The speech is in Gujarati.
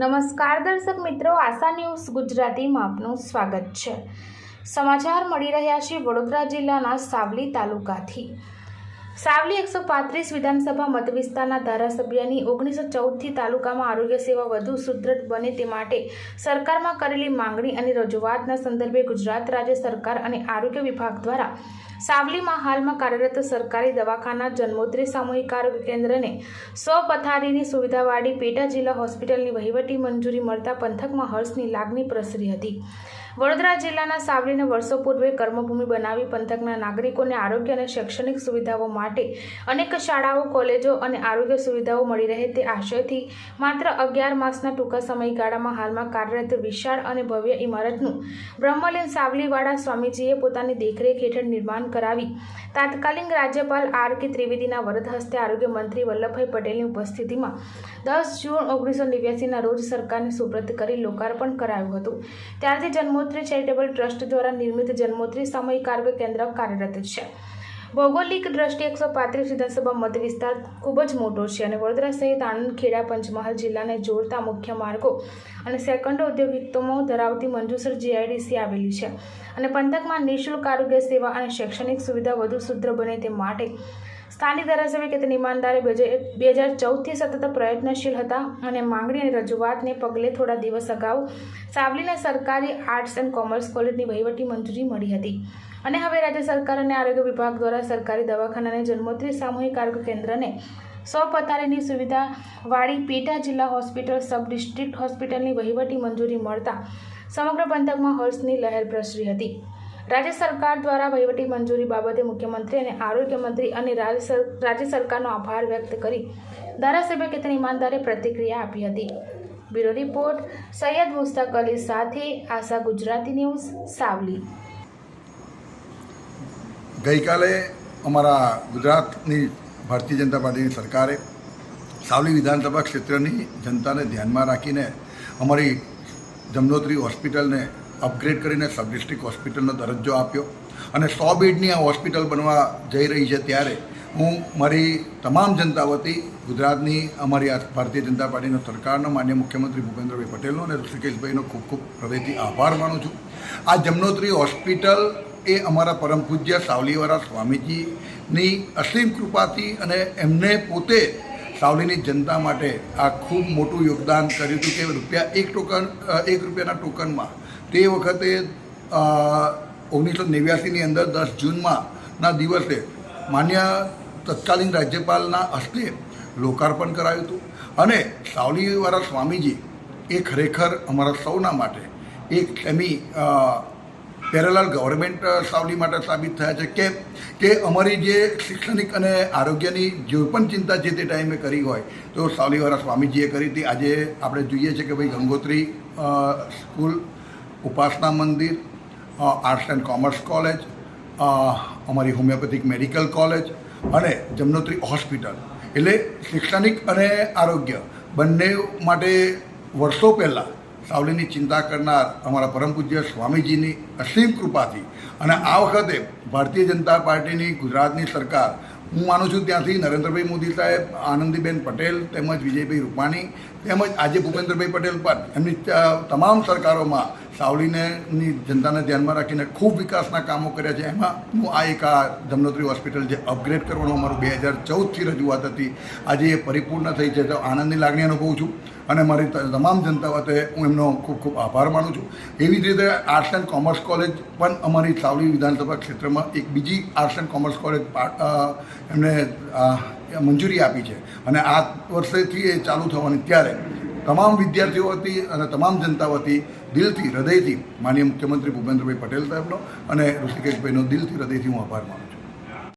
નમસ્કાર દર્શક મિત્રો, આશા ન્યૂઝ ગુજરાતીમાં આપનું સ્વાગત છે. સમાચાર મળી રહ્યા છે વડોદરા જિલ્લાના સાવલી તાલુકાથી. સાવલી એકસો પાંત્રીસ વિધાનસભા મતવિસ્તારના ધારાસભ્યની ઓગણીસો ચૌદથી તાલુકામાં આરોગ્ય સેવા વધુ સુદૃઢ બને તે માટે સરકારમાં કરેલી માંગણી અને રજૂઆતના સંદર્ભે ગુજરાત રાજ્ય સરકાર અને આરોગ્ય વિભાગ દ્વારા સાવલીમાં હાલમાં કાર્યરત સરકારી દવાખાના જન્મોત્રી સામૂહિક આરોગ્ય કેન્દ્રને સો પથારીની સુવિધાવાળી પેટા જિલ્લા હોસ્પિટલની વહીવટી મંજૂરી મળતા પંથકમાં હર્ષની લાગણી પ્રસરી હતી. વડોદરા જિલ્લાના સાવલીને વર્ષો પૂર્વે કર્મભૂમિ બનાવી પંથકના નાગરિકોને આરોગ્ય અને શૈક્ષણિક સુવિધાઓ માટે અનેક શાળાઓ, કોલેજો અને આરોગ્ય સુવિધાઓ મળી રહે તે આશયથી માત્ર અગિયાર માસના ટૂંકા સમયગાળામાં હાલમાં કાર્યરત વિશાળ અને ભવ્ય ઇમારતનું બ્રહ્મલીન સાવલીવાળા સ્વામીજીએ પોતાની દેખરેખ હેઠળ નિર્માણ કરાવી. તાત્કાલિક રાજ્યપાલ આર કે ત્રિવેદીના વરદ હસ્તે આરોગ્ય મંત્રી વલ્લભભાઈ પટેલની ઉપસ્થિતિમાં દસ જૂન ઓગણીસો નેવ્યાસીના રોજ સરકારને સુપ્રત કરી લોકાર્પણ કરાયું હતું. ત્યારથી જન્મોત્રી ચેરિટેબલ ટ્રસ્ટ દ્વારા નિર્મિત જન્મોત્રી સામૂહિક આરોગ્ય કેન્દ્ર કાર્યરત છે. ભૌગોલિક દ્રષ્ટિએ એકસો પાંત્રીસ વિધાનસભા મત વિસ્તાર ખૂબ જ મોટો છે અને વડોદરા સહિત આણંદ, ખેડા, પંચમહાલ જિલ્લાને જોડતા મુખ્ય માર્ગો અને સેકન્ડ ઔદ્યોગિકતમો ધરાવતી મંજુસર જીઆઈડીસી આવેલી છે. અને પંથકમાં નિઃશુલ્ક આરોગ્ય સેવા અને શૈક્ષણિક સુવિધા વધુ સુદ્ર બને તે માટે સ્થાનિક ધારાસભ્ય કેતન ઈમાનદારે બે હજાર ચૌદથી સતત પ્રયત્નશીલ હતા અને માંગણી અને રજૂઆતને પગલે થોડા દિવસ અગાઉ સાવલીને સરકારી આર્ટ્સ એન્ડ કોમર્સ કોલેજની વહીવટી મંજૂરી મળી હતી. અને હવે રાજ્ય સરકાર અને આરોગ્ય વિભાગ દ્વારા સરકારી દવાખાનાને જન્મોત્રી સામૂહિક આરોગ્ય કેન્દ્રને સો પથારીની સુવિધાવાળી પેટા જિલ્લા હોસ્પિટલ, સબ ડિસ્ટ્રિક્ટ હોસ્પિટલની વહીવટી મંજૂરી મળતા સમગ્ર પંથકમાં હર્ષની લહેર પ્રસરી હતી. રાજ્ય સરકાર દ્વારા વહીવટી મંજૂરી બાબતે મુખ્યમંત્રી અને આરોગ્ય મંત્રી અને રાજ્ય સરકારનો આભાર વ્યક્ત કરી ધારાસભ્ય કેતન ઈમાનદારે પ્રતિક્રિયા આપી હતી. બ્યુરો રિપોર્ટ, સૈયદ મુસ્તાક અલી સાથે આશા ગુજરાતી ન્યૂઝ, સાવલી. ગઈકાલે અમારા ગુજરાતની ભારતીય જનતા પાર્ટીની સરકારે સાવલી વિધાનસભા ક્ષેત્રની જનતાને ધ્યાનમાં રાખીને અમારી જમનોત્રી હોસ્પિટલને અપગ્રેડ કરીને સબ ડિસ્ટ્રિક્ટ હોસ્પિટલનો દરજ્જો આપ્યો અને સો બેડની આ હોસ્પિટલ બનવા જઈ રહી છે ત્યારે હું મારી તમામ જનતા વતી ગુજરાતની અમારી આ ભારતીય જનતા પાર્ટીનો સરકારનો માન્ય મુખ્યમંત્રી ભૂપેન્દ્રભાઈ પટેલનો અને ઋષિકેશભાઈનો ખૂબ ખૂબ હૃદયથી આભાર માનું છું. આ જમનોત્રી હોસ્પિટલ એ અમારા પરમ પૂજ્ય સાવલીવાળા સ્વામીજીની અસીમ કૃપાથી અને એમને પોતે સાવલીની જનતા માટે આ ખૂબ મોટું યોગદાન કર્યું હતું કે રૂપિયા એક ટોકન એક રૂપિયાના ટોકનમાં તે વખતે ઓગણીસો નેવ્યાસીની અંદર દસ જૂનમાં ના દિવસે માન્ય તત્કાલીન રાજ્યપાલના હસ્તે લોકાર્પણ કરાયું હતું અને સાવલીવાળા સ્વામીજી એ ખરેખર અમારા સૌના માટે એક સેમી પેરેલલ ગવર્મેન્ટ સાવલી માટે સાબિત થયા છે કે કે અમારી જે શૈક્ષણિક અને આરોગ્યની જે પણ ચિંતા જે તે ટાઈમે કરી હોય, તો સાવલીવાળા સ્વામીજીએ કરી હતી. આજે આપણે જોઈએ છીએ કે ભાઈ Gangotri school, Upasana Mandir arts and commerce college અમારી હોમિયોપેથિક મેડિકલ કોલેજ અને જમનોત્રી હોસ્પિટલ. એટલે શૈક્ષણિક અને આરોગ્ય બંને માટે વર્ષો પહેલાં સાવલીની ચિંતા કરનાર અમારા પરમ પૂજ્ય સ્વામીજીની અસીમ કૃપાથી અને આ વખતે ભારતીય જનતા પાર્ટીની ગુજરાતની સરકાર, હું માનું છું ત્યાંથી નરેન્દ્રભાઈ મોદી સાહેબ, આનંદીબેન પટેલ તેમજ વિજયભાઈ રૂપાણી તેમજ આજે ભૂપેન્દ્રભાઈ પટેલ પણ એમની તમામ સરકારોમાં સાવલીને જનતાને ધ્યાનમાં રાખીને ખૂબ વિકાસના કામો કર્યા છે. એમાં હું આ એક આ ધમનોત્રી હોસ્પિટલ જે અપગ્રેડ કરવાનું અમારું બે હજાર ચૌદથી રજૂઆત હતી, આજે એ પરિપૂર્ણ થઈ છે. તો આનંદની લાગણી અનુભવું છું. અને મારી તમામ જનતા વતે હું એમનો ખૂબ ખૂબ આભાર માનું છું. એવી જ રીતે આર્ટ્સ એન્ડ કોમર્સ કોલેજ પણ અમારી સાવલી વિધાનસભા ક્ષેત્રમાં એક બીજી આર્ટ્સ એન્ડ કોમર્સ કોલેજ એમને મંજૂરી આપી છે. અને આ વર્ષેથી એ ચાલુ થવાની ત્યારે તમામ વિદ્યાર્થીઓ વતી અને તમામ જનતા વતી દિલથી, હૃદયથી માનનીય મુખ્યમંત્રી ભૂપેન્દ્રભાઈ પટેલ સાહેબનો અને ઋષિકેશભાઈનો દિલથી, હૃદયથી હું આભાર માનું